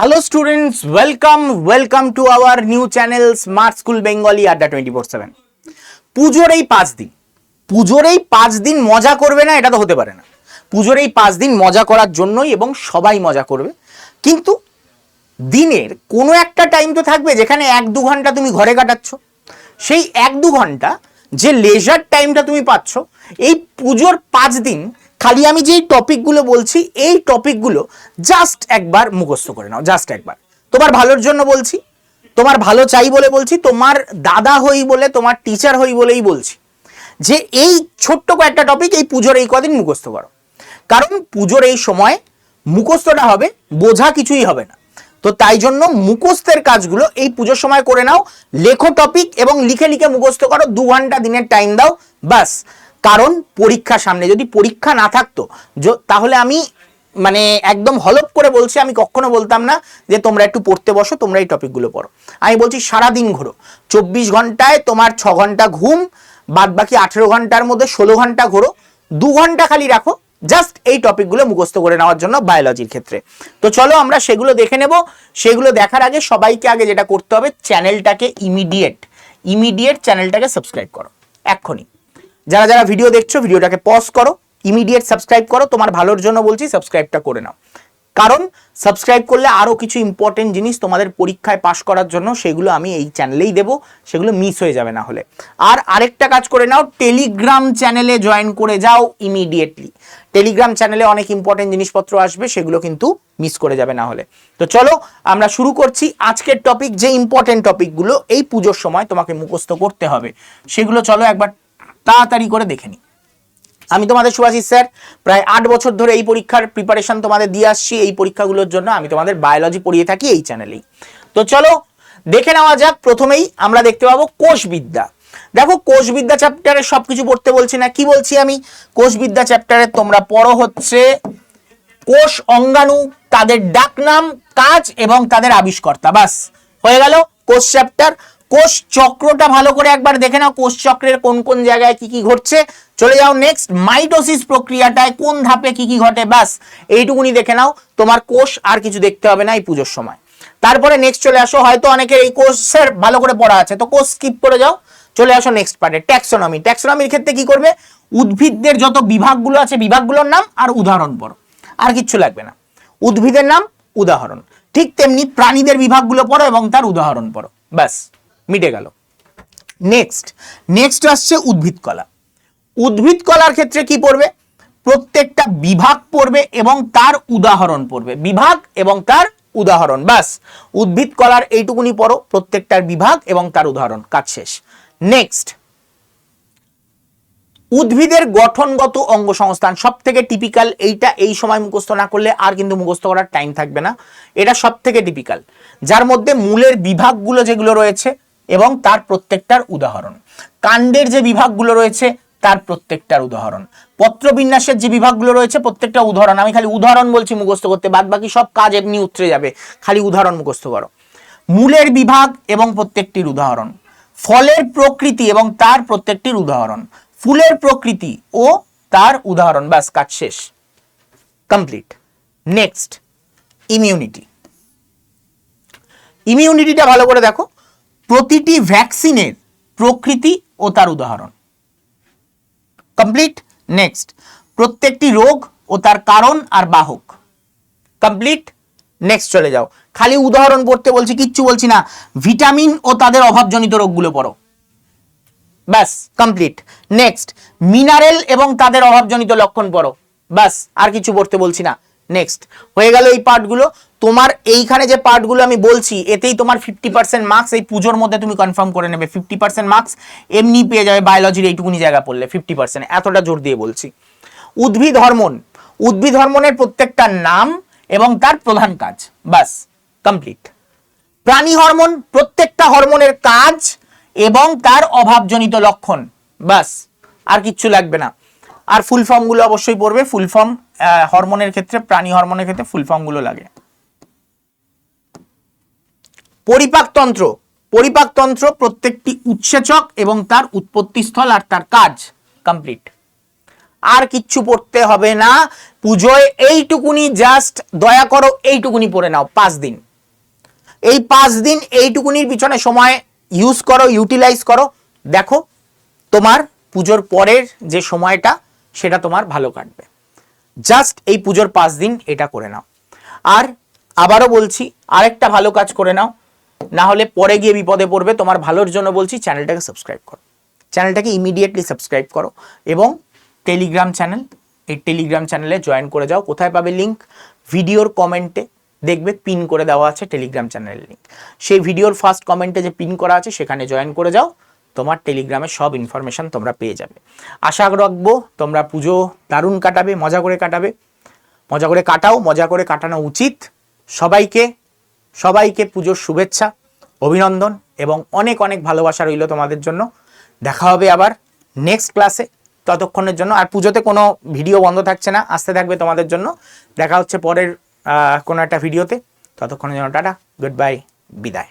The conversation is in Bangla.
Hello students welcome welcome to our new channel smart school Bengali Adda twenty four seven পুজোর এই পাঁচ দিন, পুজোর এই পাঁচ দিন মজা করবে না, এটা তো হতে পারে না। পুজোর এই পাঁচ দিন মজা করার জন্যই এবং সবাই মজা করবে। কিন্তু দিনের কোনো একটা টাইম তো থাকবে যেখানে এক দু ঘণ্টা তুমি ঘরে কাটাচ্ছ। সেই এক দু ঘণ্টা যে লেজার টাইমটা তুমি পাচ্ছ, এই পুজোর পাঁচ দিন খালি আমি যেই টপিকগুলো বলছি, এই টপিকগুলো জাস্ট একবার মুখস্থ করে নাও জাস্ট একবার। তোমার ভালোর জন্য বলছি, তোমার ভালো চাই বলে বলছি, তোমার দাদা হই বলে, তোমার টিচার হই বলেই বলছি। যে এই ছোট্ট কয়েকটা টপিক এই পুজোর এই কদিন মুখস্থ করো। কারণ পুজোর এই সময় মুখস্থটা হবে, বোঝা কিছুই হবে না। তো তাই জন্য মুখস্থের কাজগুলো এই পুজোর সময় করে নাও, লেখো টপিক এবং লিখে লিখে মুখস্থ করো, দু ঘণ্টা দিনের টাইম দাও বাস কারণ পরীক্ষা সামনে। যদি পরীক্ষা না থাকতো তাহলে আমি মানে একদম হলপ করে বলছি, আমি কখনো বলতাম না যে তোমরা একটু পড়তে বসো, তোমরা এই টপিকগুলো পড়ো। আমি বলছি, সারাদিন ঘোরো। চব্বিশ ঘন্টায় তোমার ছ ঘণ্টা ঘুম বাদ বাকি আঠেরো ঘণ্টার মধ্যে ষোলো ঘণ্টা ঘোরো। দু ঘণ্টা খালি রাখো, জাস্ট এই টপিকগুলো মুখস্থ করে নেওয়ার জন্য বায়োলজির ক্ষেত্রে। তো চলো আমরা সেগুলো দেখে নেব। সেগুলো দেখার আগে সবাইকে আগে যেটা করতে হবে, চ্যানেলটাকে ইমিডিয়েট ইমিডিয়েট চ্যানেলটাকে সাবস্ক্রাইব করো। এক্ষুনি। যারা যারা ভিডিও দেখছ ভিডিওটাকে পজ করো ইমিডিয়েট সাবস্ক্রাইব করো, তোমার ভালোর জন্য বলছি সাবস্ক্রাইবটা করে নাও। কারণ সাবস্ক্রাইব করলে আরও কিছু ইম্পর্টেন্ট জিনিস তোমাদের পরীক্ষায় পাশ করার জন্য সেগুলো আমি এই চ্যানেলেই দেবো, সেগুলো মিস হয়ে যাবে না হলে। আর আরেকটা কাজ করে নাও টেলিগ্রাম চ্যানেলে জয়েন করে যাও ইমিডিয়েটলি টেলিগ্রাম চ্যানেলে অনেক ইম্পর্টেন্ট জিনিসপত্র আসবে, সেগুলো কিন্তু মিস করে যাবে না হলে। তো চলো, আমরা শুরু করছি আজকের টপিক যে ইম্পর্টেন্ট টপিকগুলো এই পুজোর সময় তোমাকে মুখস্থ করতে হবে। সেগুলো চলো একবার তাড়াতাড়ি করে দেখে নিই। আমি তোমাদের সুভাষিস স্যার, প্রায় আট বছর ধরে এই পরীক্ষার প্রিপারেশন তোমাদের দিয়ে আসছি। এই পরীক্ষাগুলোর জন্য আমি তোমাদের বায়োলজি পড়িয়ে থাকি এই চ্যানেলেই তো চলো, দেখে নেওয়া যাক। প্রথমেই আমরা দেখতে পাবো কোষবিদ্যা। দেখো, কোষবিদ্যা চ্যাপ্টারে সবকিছু পড়তে বলছি না। কি বলছি আমি? কোষবিদ্যা চ্যাপ্টারে তোমরা পড়ো হচ্ছে কোষ অঙ্গাণু, তাদের ডাকনাম, কাজ এবং তাদের আবিষ্কর্তা। বাস, হয়ে গেল কোষ চ্যাপ্টার কোষ চক্রটা ভালো করে একবার দেখে নাও, কোষ চক্রের কোন কোন জায়গায় কি কি ঘটছে। চলে যাও নেক্সট মাইটোসিস প্রক্রিয়াটায় কোন ধাপে কি কি ঘটে বাস এইটুকুনি দেখে নাও। তোমার কোষ আর কিছু দেখতে হবে না এই পুজোর সময়। তারপরে নেক্সট চলে আসো, হয়তো অনেকের এই কোষের ভালো করে পড়া আছে, তো কোষ স্কিপ করে যাও। চলে আসো নেক্সট পার্টে ট্যাক্সোনমি ট্যাক্সোনমির ক্ষেত্রে কি করবে? উদ্ভিদদের যত বিভাগগুলো আছে, বিভাগগুলোর নাম আর উদাহরণ পড়ো। আর কিচ্ছু লাগবে না। উদ্ভিদের নাম উদাহরণ। ঠিক তেমনি প্রাণীদের বিভাগগুলো পড়ো এবং তার উদাহরণ পড়ো। ব্যাস। মিটে গেল। নেক্সট নেক্সট আসছে উদ্ভিদ কলা। উদ্ভিদ কলার ক্ষেত্রে কি পড়বে? প্রত্যেকটা বিভাগ পড়বে এবং তার উদাহরণ পড়বে। বিভাগ এবং তার উদাহরণ, ব্যাস। উদ্ভিদ কলার এইটুকুনি পড়ো, প্রত্যেকটার বিভাগ এবং তার উদাহরণ, কাজ শেষ। নেক্সট উদ্ভিদের গঠনগত অঙ্গ সংস্থান সব থেকে টিপিক্যাল এইটা এই সময় মুখস্থ না করলে আর কিন্তু মুখস্থ করার টাইম থাকবে না। এটা সব থেকে টিপিক্যাল যার মধ্যে মূলের বিভাগগুলো যেগুলো রয়েছে এবং তার প্রত্যেকটার উদাহরণ। কাণ্ডের যে বিভাগগুলো রয়েছে, তার প্রত্যেকটার উদাহরণ। পত্রবিন্যাসের যে বিভাগগুলো রয়েছে, প্রত্যেকটা উদাহরণ। আমি খালি উদাহরণ বলছি মুখস্থ করতে বাদ বাকি সব কাজ এমনি উতরে যাবে। খালি উদাহরণ মুখস্থ করো। মূলের বিভাগ এবং প্রত্যেকটির উদাহরণ। ফলের প্রকৃতি এবং তার প্রত্যেকটির উদাহরণ। ফুলের প্রকৃতি ও তার উদাহরণ। ব্যাস, কাজ শেষ। কমপ্লিট। Next, immunity. ইমিউনিটিটা ভালো করে দেখো। প্রতিটি ভ্যাকসিনের প্রকৃতি ও তার উদাহরণ। কমপ্লিট নেক্সট প্রত্যেকটি রোগ ও তার কারণ আর বাহক। কমপ্লিট নেক্সট চলে যাও। খালি উদাহরণ পড়তে বলছি, কিচ্ছু বলছি না। ভিটামিন ও তাদের অভাবজনিত রোগগুলো পড়ো। ব্যাস কমপ্লিট নেক্সট মিনারেল এবং তাদের অভাবজনিত লক্ষণ পড়ো। ব্যাস, আর কিছু পড়তে বলছি না। নেক্সট হয়ে গেল এই পার্টগুলো তোমার এইখানে যে পার্টগুলো আমি বলছি, এতেই তোমার ফিফটি পার্সেন্ট মার্কস এই পুজোর মধ্যে তুমি কনফার্ম করে নেবে। ফিফটি পার্সেন্ট মার্কস এমনি পেয়ে যাবে বায়োলজির এইটুকুনি জায়গা পড়লে ফিফটি পার্সেন্ট এতটা জোর দিয়ে বলছি। উদ্ভিদ হরমোন, উদ্ভিদ হরমোনের প্রত্যেকটা নাম এবং তার প্রধান কাজ বাস কমপ্লিট প্রাণী হরমোন, প্রত্যেকটা হরমোনের কাজ এবং তার অভাবজনিত লক্ষণ বাস আর কিচ্ছু লাগবে না। আর ফুল ফর্মগুলো অবশ্যই পড়বে ফুল ফর্ম হরমোনের ক্ষেত্রে, প্রাণী হরমোনের ক্ষেত্রে ফুল ফর্মগুলো লাগে। পরিপাকতন্ত্র। পরিপাকতন্ত্র প্রত্যেকটি উৎসেচক এবং তার উৎপত্তিস্থল আর তার কাজ কমপ্লিট আর কিচ্ছু পড়তে হবে না। পুজোয় এইটুকুনি জাস্ট দয়া করো, এইটুকুনি পড়ে নাও, পাঁচ দিন। এই পাঁচ দিন এইটুকুনির পিছনে সময় ইউজ করো ইউটিলাইজ করো। দেখো, তোমার পুজোর পরের যে সময়টা, সেটা তোমার ভালো কাটবে। জাস্ট এই পুজোর পাঁচ দিন এটা করে নাও। আর আবারও বলছি, আরেকটা ভালো কাজ করে নাও, না হলে পরে গিয়ে বিপদে পড়বে। তোমার ভালোর জন্য বলছি, চ্যানেলটাকে সাবস্ক্রাইব করো। চ্যানেলটাকে ইমিডিয়েটলি সাবস্ক্রাইব করো এবং টেলিগ্রাম চ্যানেল এই টেলিগ্রাম চ্যানেলে জয়েন করে যাও। কোথায় পাবে লিঙ্ক ভিডিওর কমেন্টে দেখবে পিন করে দেওয়া আছে টেলিগ্রাম চ্যানেলের লিঙ্ক সেই ভিডিওর ফার্স্ট কমেন্টে যে পিন করা আছে, সেখানে জয়েন করে যাও। তোমার টেলিগ্রামে সব ইনফরমেশন তোমরা পেয়ে যাবে। আশা রাখব তোমরা পুজো দারুণ কাটাবে, মজা করে কাটাবে। মজা করে কাটাও, মজা করে কাটানো উচিত। সবাইকে সবাইকে পুজোর শুভেচ্ছা, অভিনন্দন এবং অনেক অনেক ভালোবাসা রইল তোমাদের জন্য। দেখা হবে আবার নেক্সট ক্লাসে ততক্ষণের জন্য আর পুজোতে কোনো ভিডিও বন্ধ থাকছে না, আসতে থাকবে তোমাদের জন্য। দেখা হচ্ছে পরের কোনো একটা ভিডিওতে ততক্ষণের জন্য টাটা গুড বাই বিদায়।